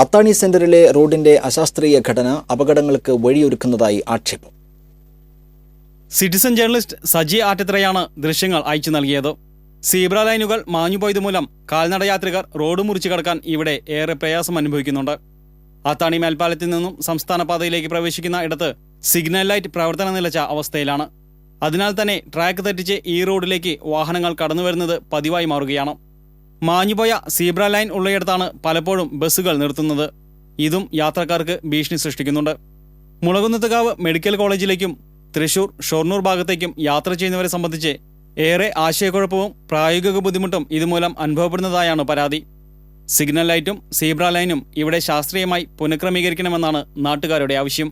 അത്താണി സെന്ററിലെ റോഡിന്റെ അശാസ്ത്രീയ ഘടന അപകടങ്ങൾക്ക് വഴിയൊരുക്കുന്നതായി ആക്ഷേപം. സിറ്റിസൺ ജേർണലിസ്റ്റ് സജി ആറ്റത്രയാണ് ദൃശ്യങ്ങൾ അയച്ചു നൽകിയത്. സീബ്ര ലൈനുകൾ മാഞ്ഞുപോയത് മൂലം കാൽനടയാത്രികർ റോഡ് മുറിച്ചു കടക്കാൻ ഇവിടെ ഏറെ പ്രയാസം അനുഭവിക്കുന്നുണ്ട് അത്താണി മേൽപ്പാലത്തിൽ നിന്നും സംസ്ഥാന പാതയിലേക്ക് പ്രവേശിക്കുന്ന ഇടത്ത് സിഗ്നൽ ലൈറ്റ് പ്രവർത്തനം നിലച്ച അവസ്ഥയിലാണ്. അതിനാൽ തന്നെ ട്രാക്ക് തെറ്റിച്ച് ഈ റോഡിലേക്ക് വാഹനങ്ങൾ കടന്നു വരുന്നത് പതിവായി മാറുകയാണ്. മാഞ്ഞുപോയ സീബ്ര ലൈൻ ഉള്ളയിടത്താണ് പലപ്പോഴും ബസ്സുകൾ നിർത്തുന്നത്. ഇതും യാത്രക്കാർക്ക് ഭീഷണി സൃഷ്ടിക്കുന്നുണ്ട്. മുളകുന്നത്തുകാവ് മെഡിക്കൽ കോളേജിലേക്കും തൃശൂർ ഷൊർണൂർ ഭാഗത്തേക്കും യാത്ര ചെയ്യുന്നവരെ സംബന്ധിച്ച് ഏറെ ആശയക്കുഴപ്പവും പ്രായോഗിക ബുദ്ധിമുട്ടും ഇതുമൂലം അനുഭവപ്പെടുന്നതായാണ് പരാതി. സിഗ്നൽ ലൈറ്റും സീബ്ര ലൈനും ഇവിടെ ശാസ്ത്രീയമായി പുനഃക്രമീകരിക്കണമെന്നാണ് നാട്ടുകാരുടെ ആവശ്യം.